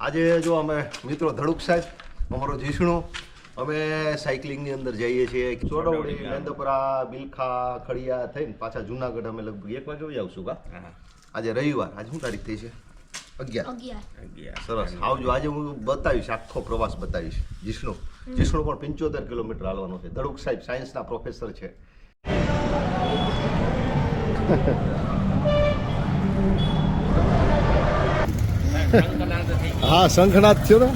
આજે જો અમે મિત્રો ધડુક સાહેબ અમારો જીસણો અમે સાયકલિંગની અંદર જઈએ છીએ. ચોડવડી નંદપરા બિલખા ખડિયા થઈને પાછા જુનાગઢ અમે લગભગ એક વાગે આવશું કા આજે રવિવાર આજે શું તારીખ થઈ છે? અગિયાર. અગિયાર. સરસ. આવજો આજે હું બતાવીશ આખો પ્રવાસ બતાવીશ જીષ્ણુ જીષ્ણુ પણ પંચોતેર કિલોમીટર હાલવાનો છે. ધડુક સાહેબ સાયન્સના પ્રોફેસર છે. હા શંખનાથ થયો ને?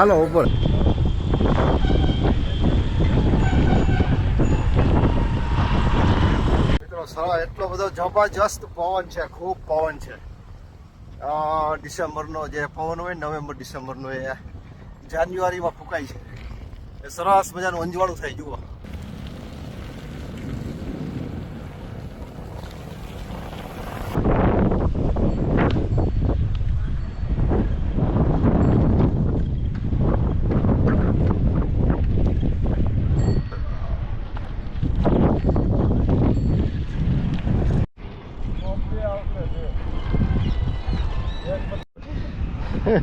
હાલો, ઉપર. સરસ એટલો બધો જબરજસ્ત પવન છે, ખૂબ પવન છે. ડિસેમ્બરનો જે પવન હોય નવેમ્બર, ડિસેમ્બરનો એ જાન્યુઆરીમાં ફૂંકાય છે. એ સરસ મજાનું અંજવાળું થાય, જુઓ.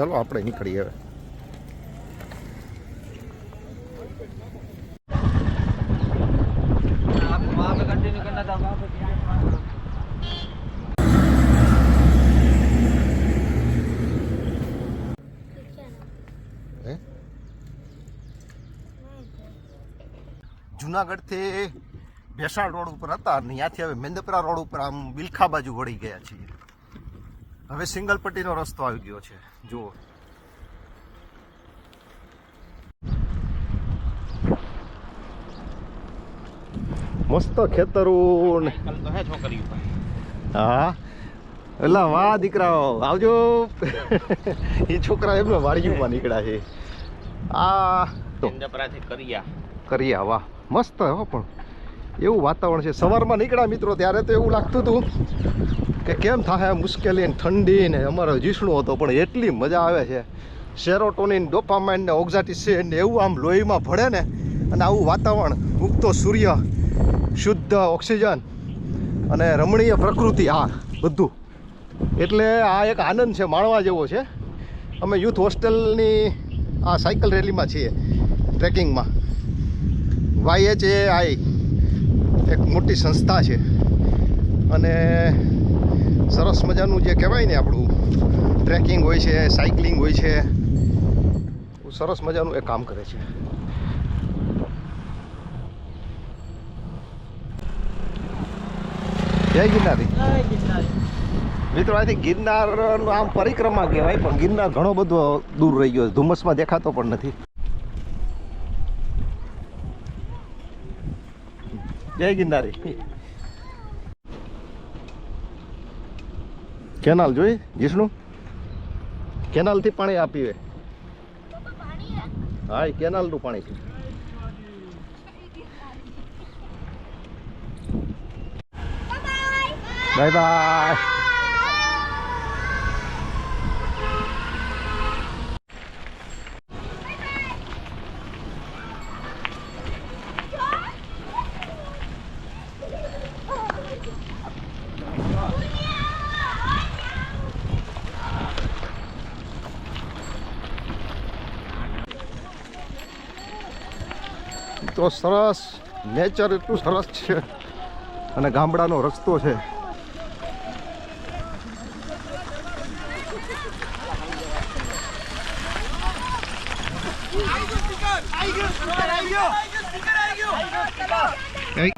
ચલો આપણે નીકળીએ હવે. જુનાગઢથી ભેસાણ રોડ ઉપર હતા અને ત્યાંથી હવે મેંદપરા રોડ ઉપર આમ બિલખા બાજુ વળી ગયા છીએ. હવે સિંગલ પટ્ટીનો રસ્તો આવી ગયો છે. જુઓ. મસ્ત ખેતરું હે. એટલે વાહ દીકરાઓ. આવજો. એ છોકરા એમને વાડીમાં નીકળ્યા છે. આ તો. ચંદ્રપરાથી કરિયા. કર્યા વાહ. મસ્ત હો પણ. એવું વાતાવરણ છે. સવારમાં નીકળ્યા મિત્રો ત્યારે તો એવું લાગતું હતું. કે કેમ થાય મુશ્કેલી ને ઠંડી ને અમારો જીષ્ણુ હતો, પણ એટલી મજા આવે છે. સેરોટોનિન, ડોપામાઇન ને ઓક્ઝાટિસિન ને એવું આમ લોહીમાં ભળે ને, અને આવું વાતાવરણ ઉગતો સૂર્ય, શુદ્ધ ઓક્સિજન અને રમણીય પ્રકૃતિ, આ બધું. એટલે આ એક આનંદ છે, માણવા જેવો છે. અમે યુથ હોસ્ટેલની આ સાયકલ રેલીમાં છીએ, ટ્રેકિંગમાં. વાય એચ એ આઈ, એક મોટી સંસ્થા છે. અને સરસ મજાનું જે કહેવાય ને આપણું ટ્રેકિંગ હોય છે સાયકલિંગ હોય છે સરસ મજાનું એ કામ કરે છે. જય ગિરનારી. મિત્રો આથી ગિરનારનું આમ પરિક્રમા કહેવાય પણ ગિરનાર ઘણો બધો દૂર રહી ગયો ધુમ્મસમાં દેખાતો પણ નથી. જય ગિરનારી. કેનાલ જોઈ જીષ્ણુ કેનાલથી પાણી આપીએ હા એ કેનાલનું પાણી છે. Bye bye. તો સરસ નેચર એટલું સરસ છે અને ગામડાનો રસ્તો છે Hey.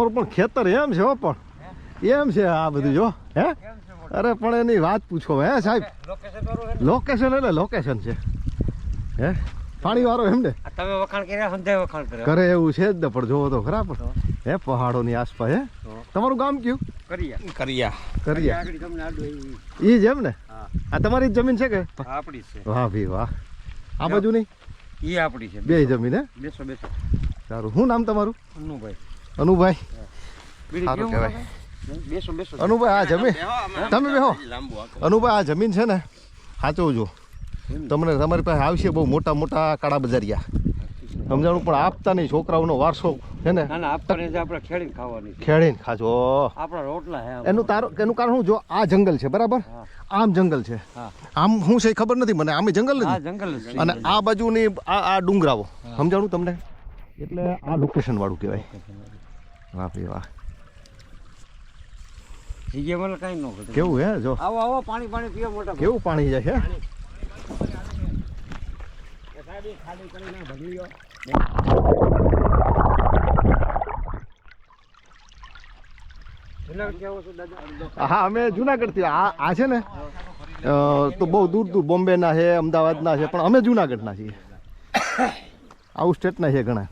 તમારું પણ ખેતર એમ છે હો પણ. એમ છે આ બધું જો હે? અરે પણ એની વાત પૂછો હે સાહેબ? લોકેશન એટલે લોકેશન છે. હે? પાણી વાળો એમ ને? તમે વખાણ કર્યા સંધે વખાણ કર્યા. કરે એવું છે જ ને પણ જોવો તો ખરા પણ હે પહાડોની આસપાસ હે? તમારું ગામ કયું? કરિયા. કરિયા. એ ઈ જ એમ ને? આ તમારી જ જમીન છે કે? આપણી છે. વાહ ભી વાહ. આ બાજુ નહીં ઈ આપણી છે બે જમીન હે? બેસો બેસો. સારું. શું નામ તમારું? અનુભાઈ. અનુભાઈ? સારું કહેવાય. અનુભાઈ આ જમીન તમે બેહો અનુભાઈ આ જમીન છે ને સાચવજો તમને તમારી પાસે આવશે બહુ મોટા મોટા કાળા બજારિયા. સમજાણું? પણ આપતા નહીં છોકરાઓનો વારસો છે ને. ના ના આપણે જે આપણે ખેડીને ખાવાની ખેડીને ખાજો. આપણા રોટલા એનું તારું એનું કારણ શું? જો આ જંગલ છે બરાબર? આમ જંગલ છે. આમ શું છે એ ખબર નથી મને? આમે જંગલ નથી? જંગલ અને આ બાજુની આ આ ડુંગરાઓ. સમજાણું તમને? એટલે આ લોકેશન વાળું કહેવાય. વાહ ભાઈ વાહ. ન ખબર. કેવું હે જો. આવો આવો પાણી પાણી પીવો મોટા કેવું પાણી છે? જુનાગઢથી આવો દાદા? હા અમે જુનાગઢથી આ આ છે ને? તો બહુ દૂર દૂર બોમ્બેના છે અમદાવાદના છે પણ અમે જુનાગઢના છીએ. આઉટ સ્ટેટના છે ઘણા.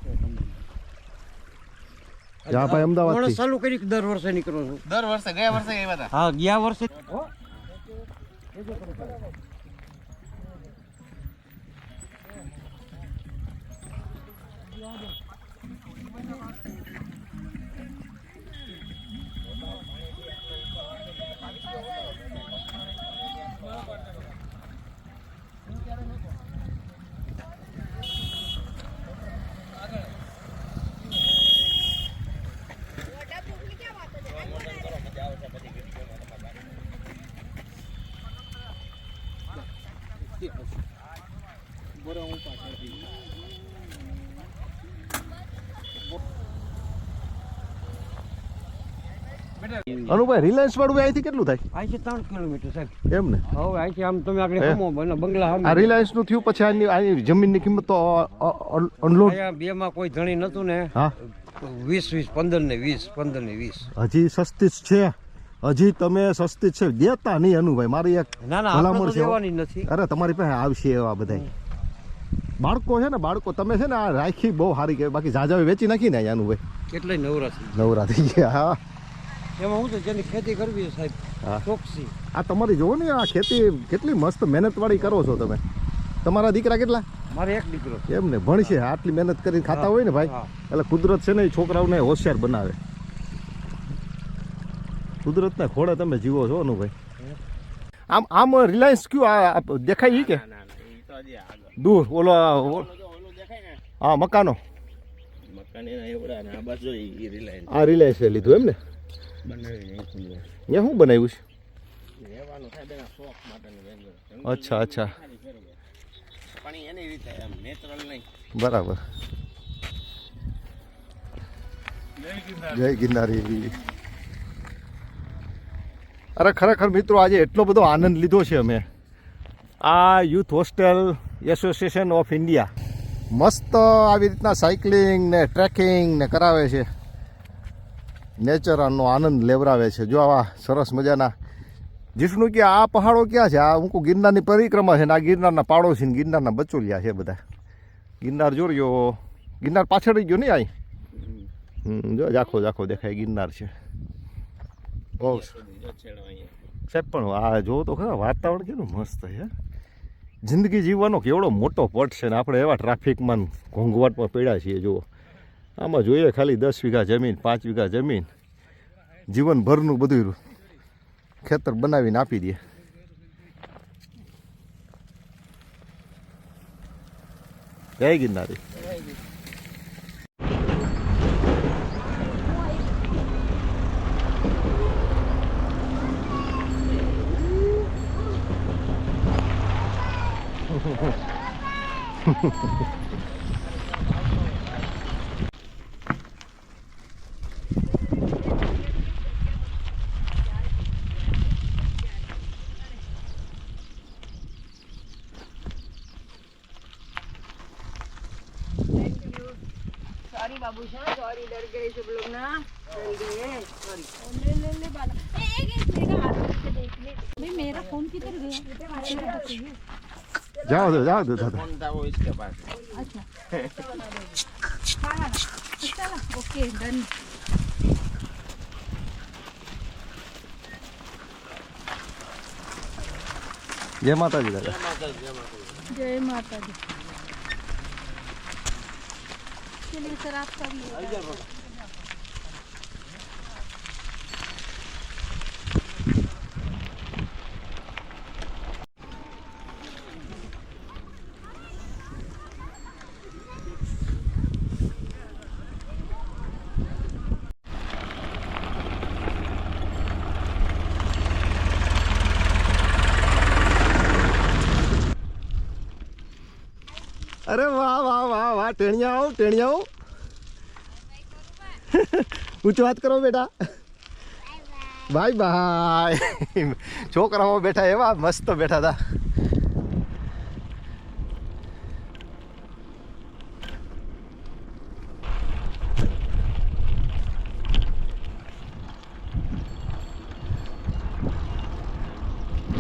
જા ભાઈ અમદાવાદથી ચાલુ કરી દર વર્ષે નીકળો છું. દર વર્ષે ગયા વર્ષે ગયા હતા હા ગયા વર્ષે. અનુભાઈ રિલાયન્સ વાળું અહીંથી કેટલું થાય? અહીંથી ત્રણ કિલોમીટર સાહેબ. એમ ને? હવે અહીંથી આમ તમે આગળ બંગલા આ રિલાયન્સનું થયું પછી આની જમીનની કિંમત તો અનલોડ બે માં કોઈ ધણી નતું ને. હા? વીસ વીસ પંદર ને વીસ પંદર ને વીસ. હજી સસ્તી જ છે. હજી તમે સસ્તી છે. દેતા નહીં અનુભાઈ મારી એક ના ના આપણે ભલામણ છે નથી. અરે તમારી પાસે આવશે એવા બધા બાળકો છે ને બાળકો તમે છે ને આ રાખી બહુ સારી કહેવાય. બાકી જાજા વેચી નાખી ને અનુભાઈ. ભાઈ કેટલાય નવરા નવરા થઈ ગયા હા. એમાં હું તો જેની ખેતી કરવી છે સાહેબ ચોકસી. આ તમારી જોવો ને આ ખેતી કેટલી મસ્ત મહેનત વાળી કરો છો તમે. તમારા દીકરા કેટલા? મારે એક દીકરો એમ ને ભણશે આટલી મહેનત કરીને ખાતા હોય ને ભાઈ. એટલે કુદરત છે ને એ છોકરાઓને હોશિયાર બનાવે. કુદરતના ખોળે તમે જીવો છો અનુભાઈ. આમ આમ રિલાયન્સ કયું આ દેખાય કે? ના ના ના દૂર ઓલો ને? હા મકાનો. મકાન એના એવડા ને આ બાજુ એ રિલાયન્સ. આ રિલાયન્સે લીધું એમ ને? ત્યાં શું બનાવ્યું છે. અચ્છા અચ્છા. બરાબર. જય ગિરનારી અરે ખરેખર મિત્રો આજે એટલો બધો આનંદ લીધો છે અમે. આ youth hostel association of India. મસ્ત આવી રીતના સાયકલિંગ ને ટ્રેકિંગ ને કરાવે છે. નેચરનો આનંદ લેવરાવે છે. જો આવા સરસ મજાના જીષ્ણુ કે આ પહાડો ક્યાં છે? આ હું ગિરનારની પરિક્રમા છે ને આ ગિરનારના પાડો છે ને ગિરનારના બચોલિયા છે બધા. ગિરનાર જોડ્યો ગિરનાર પાછળ ગયો નહીં અહીં જો જાખો જાખો દેખાય ગિરનાર છે. બહુ. સાહેબ, પણ આ જો તો ખરા, વાતાવરણ કેટલું મસ્ત છે જિંદગી જીવવાનો કેવડો મોટો પટ છે ને આપણે એવા ટ્રાફિકમાં ઘોંઘવાટમાં પડ્યા છીએ, જુઓ. આમાં જોઈએ ખાલી દસ વીઘા જમીન, પાંચ વીઘા જમીન. જીવનભરનું બધું ખેતર બનાવીને આપી દે. જય ગિરનારી. सॉरी बाबूशा सॉरी डर गए सब लोग ना डर गए सॉरी ले ले ले बाला एक एक मेरा हाथ से देख ले भाई मेरा फोन किधर गया जाओ दो जाओ दो दादा फोन था वो इसके पास अच्छा हां चलो ओके डन जय माता दी दादा जय माता दी जय माता दी चलिए सर आपका भी होगा। અરે વાહ વાહ વાહ વાહ ટેણિયા આવો ટેણિયા આવો ઊંચી વાત કરો બેટા. Bye by. છોકરાઓ બેઠા એવા મસ્ત બેઠા હતા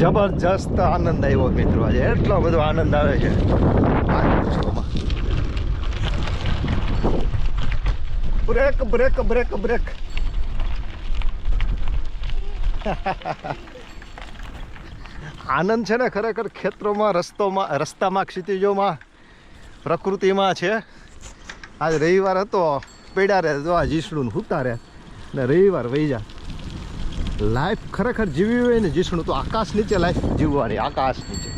જબરજસ્ત આનંદ આવ્યો મિત્રો આજે. એટલો બધો આનંદ આવે છે આ પૂછવામાં. બ્રેક બ્રેક બ્રેક બ્રેક આનંદ છે ને ખરેખર ખેતરોમાં, રસ્તોમાં, રસ્તામાં, ક્ષિતિજોમાં, પ્રકૃતિમાં છે. આજ રવિવાર હતો, પેડા રે જો આ જીસણું હુતા રહે ને રવિવાર વહી જા. લાઈફ ખરેખર જીવી હોય ને જીસણું, તો આકાશ નીચે લાઈફ જીવવાની, આકાશ નીચે.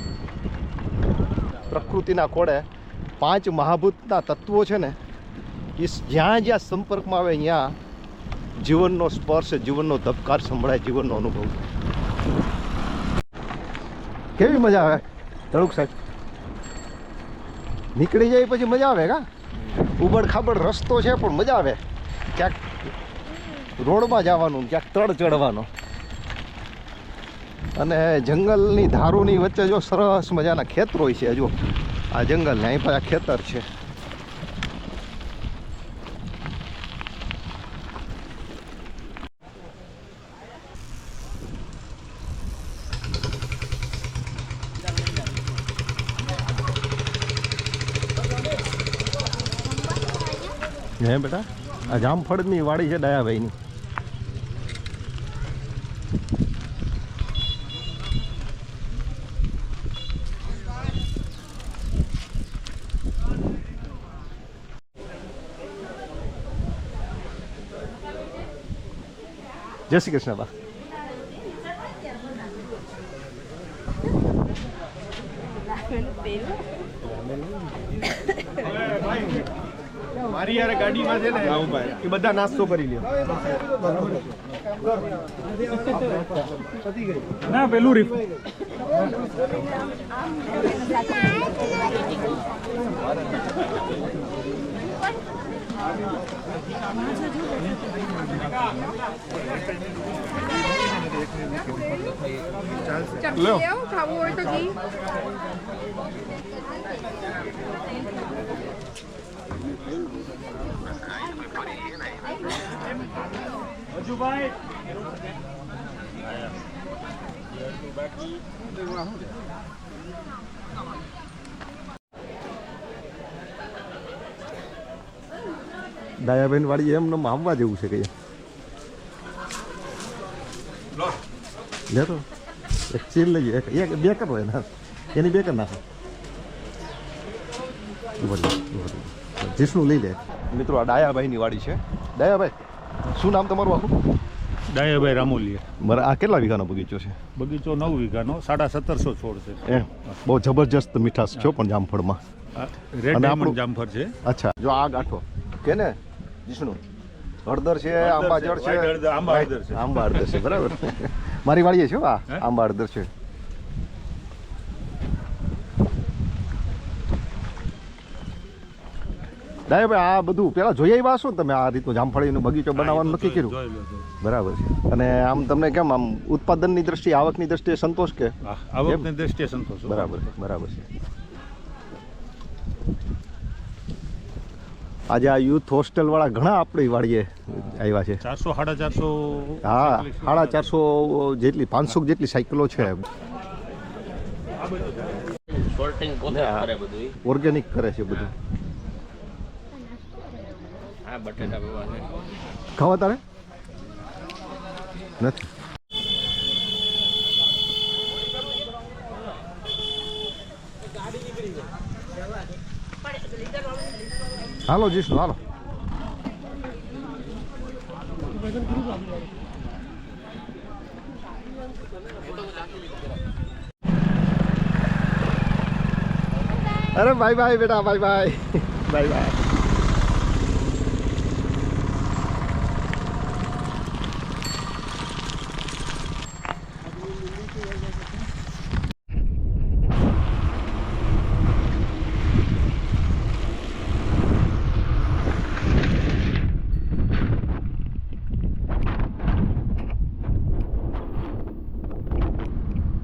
પ્રકૃતિના કોડે પાંચ મહાભૂતના તત્વો છે ને એ જ્યાં જ્યાં સંપર્કમાં આવે ત્યાં જીવનનો સ્પર્શ, જીવનનો ધબકાર સંભળાય, જીવનનો અનુભવ. કેવી મજા આવે? તળુક સાહેબ. નીકળી જાય પછી મજા આવે કા? ઉબડ ખાબડ રસ્તો છે પણ મજા આવે. ક્યાંક રોડમાં જવાનું, ક્યાંક તળ ચડવાનો. અને જંગલની ધારુની વચ્ચે જો સરસ મજાના ખેતરો છે જો આ જંગલ ને અહીં પાછા ખેતર છે. હે બેટા? આ જામફળની વાડી છે દયાભાઈની જય શ્રી કૃષ્ણ બા. મારી યાર ગાડીમાં છે ને એ બધા નાસ્તો કરી લ્યો ના પેલું રીફ ચાલશે ખાવું હોય તો ઘી. દયાબેન વાળી એમ નમ આવવા જેવું છે કઈ લે તો, એક ચીર લઈએ એક બે કરો એના. એની બે કર નાખો. જીસણું લઈ લે. મિત્રો આ ડાયાભાઈની વાડી છે. ડાયાભાઈ શું નામ તમારું આખું? ડાયાભાઈ રામોલીએ મારા આ કેટલા વીઘાનો બગીચો છે? બગીચો નવ વીઘાનો સાડા સત્તરસો છોડ છે. એમ. બહુ જબરજસ્ત મીઠાશ છો પણ જામફળમાં. રેડ ડાયમંડ જામફળ છે. અચ્છા. જો આ ગાંઠો કે ને જીસનું. હળદર છે આંબા છે, જળ છે. આંબા હળદર છે. આંબા હળદર છે બરાબર. મારી વાડીએ છે હો આ આંબા હળદર છે. ડાયાભાઈ આ બધું પેલા જોઈ આવ્યા છો ને તમે આ રીતનું જામફળીનું બગીચો બનાવવાનું નક્કી કર્યું. બરાબર છે. અને આમ તમને કેમ આમ ઉત્પાદનની દ્રષ્ટિએ આવકની દ્રષ્ટિએ સંતોષ કે? આવકની દ્રષ્ટિએ સંતોષ બરાબર છે બરાબર છે. આજે આ યુથ હોસ્ટેલ વાળા ઘણા આપણી વાળીએ આવ્યા છે. ચારસો સાડા ચારસો હા સાડા ચારસો જેટલી પાંચસો જેટલી સાયકલો છે. ઓર્ગેનિક કરે છે બધું. બટેટા પૌવા છે. ખાવા તારે? નથી. હાલો જીશું હાલો. અરે બાય બાય બેટા બાય બાય બાય બાય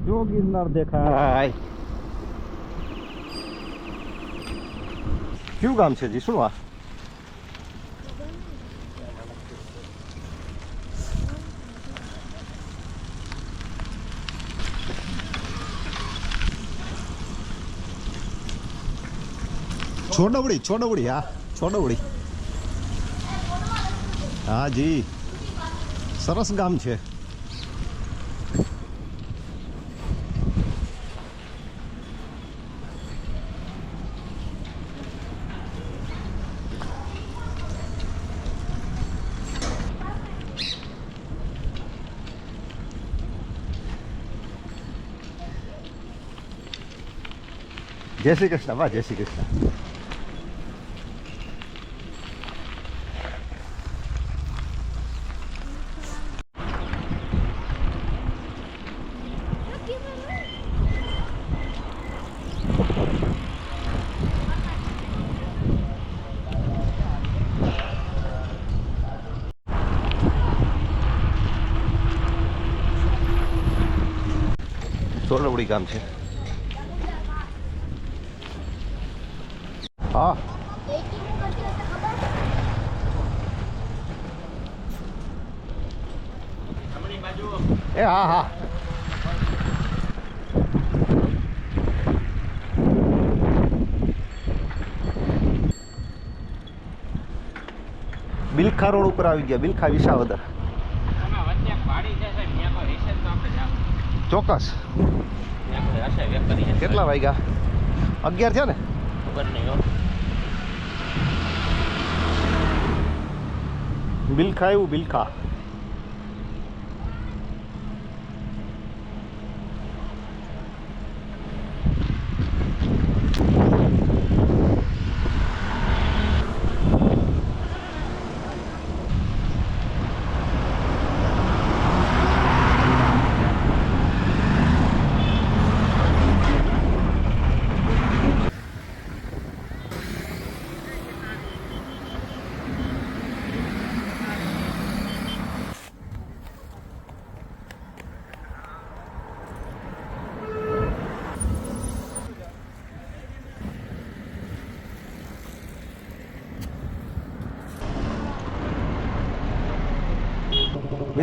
જો ગિરનાર દેખાય કયું ગામ છે જી શું આ છોડવડી છોડવડી હા છોડવડી હા જી સરસ ગામ છે જય કૃષ્ણ વાહ જય શ્રી કૃષ્ણ સોરવડી ગામ છે હા એ હા હા. બિલખા રોડ ઉપર આવી ગયા. બિલખા વિસાવદર. ચોક્કસ. કેટલા વાગ્યા? અગિયાર થયા ને? બિલખા એવું બિલખા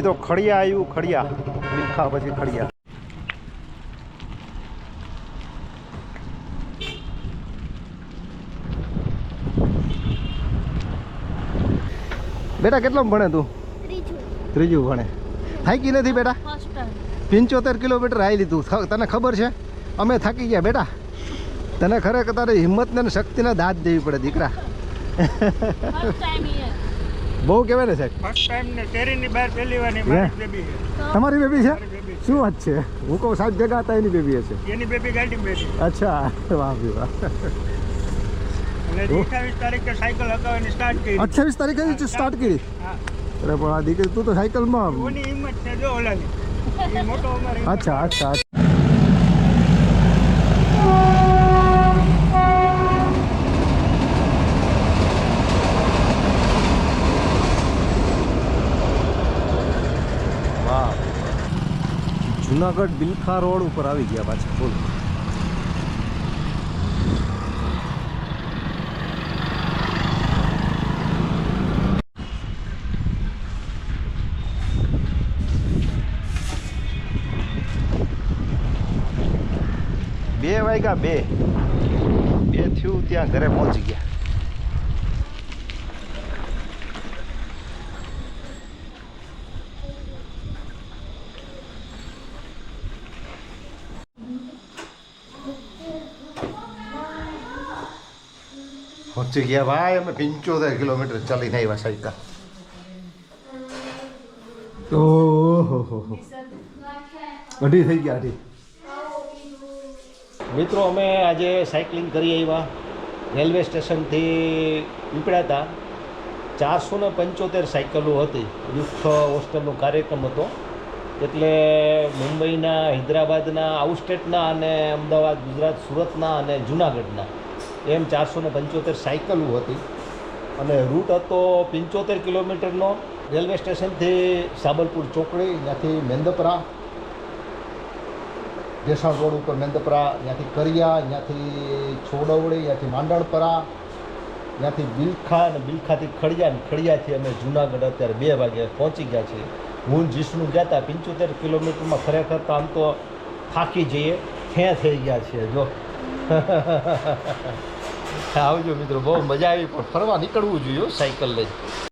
મિત્રો ખડિયા આવ્યું ખડિયા. મીઠા પછી ખડિયા. બેટા કેટલો ભણે તું? ત્રીજું. ભણે. થાકી નથી બેટા? પંચોતેર કિલોમીટર આવી લીધું. તને ખબર છે? અમે થાકી ગયા બેટા. તને ખરેખર તારી હિંમતને શક્તિ શક્તિને દાદ દેવી પડે દીકરા. બહુ કહેવાય ને સાહેબ. ફર્સ્ટ ટાઈમ ને કેરીની બહાર પહેલી વાર? મારી બેબી છે. તમારી બેબી છે? શું વાત છે? હું કહું સાહેબ ભેગા હતા એની બેબી હશે. એની બેબી ગાડી બેઠી. અચ્છા વાહ ભી વાહ. અને અઠાવીસ તારીખે સાયકલ હકાવવાની સ્ટાર્ટ કરી. અઠ્યાવીસ તારીખે સ્ટાર્ટ કરી? અરે પણ આ દીકરી તું તો સાયકલમાં. અચ્છા અચ્છા અચ્છા. વાહ જુનાગઢ બિલખા રોડ ઉપર આવી ગયા પાછા. બોલો. બે વાગ્યા બે. બે થયું ત્યાં ઘરે પહોંચી ગયા. પહોંચી ગયા ભાઈ, અમે પંચોતેર કિલોમીટર ચાલીને આવ્યા સાઈકલ ઓહો અઢી થઈ ગયા અઢી મિત્રો, અમે આજે સાયકલિંગ કરી આવ્યા. રેલવે સ્ટેશનથી હતા. ચારસો ને પંચોતેર સાયકલો હતી. યુથ હોસ્ટેલનો કાર્યક્રમ હતો. એટલે મુંબઈના, હૈદરાબાદના આઉટસ્ટેટના અને અમદાવાદ, ગુજરાત, સુરતના અને જુનાગઢના. એમ ચારસો ને પંચોતેર સાયકલો હતી. અને રૂટ હતો પંચોતેર કિલોમીટરનો. રેલવે સ્ટેશનથી સાબલપુર ચોકડી, ત્યાંથી મેંદપરા. જેસણ રોડ ઉપર મેંદપરા, ત્યાંથી કરિયા, ત્યાંથી છોડવડી ત્યાંથી માંડણપરા ત્યાંથી બિલખા અને બિલખાથી ખડિયા અને ખડિયાથી અમે જુનાગઢ અત્યારે બે વાગે પહોંચી ગયા છીએ. હું જીસનું ગયા હતા પંચોતેર કિલોમીટરમાં ખરેખર તો આમ તો થાકી જઈએ ફે થઈ ગયા છીએ, જો. આવજો મિત્રો બહુ મજા આવી પણ ફરવા નીકળવું જોઈએ સાયકલ લઈ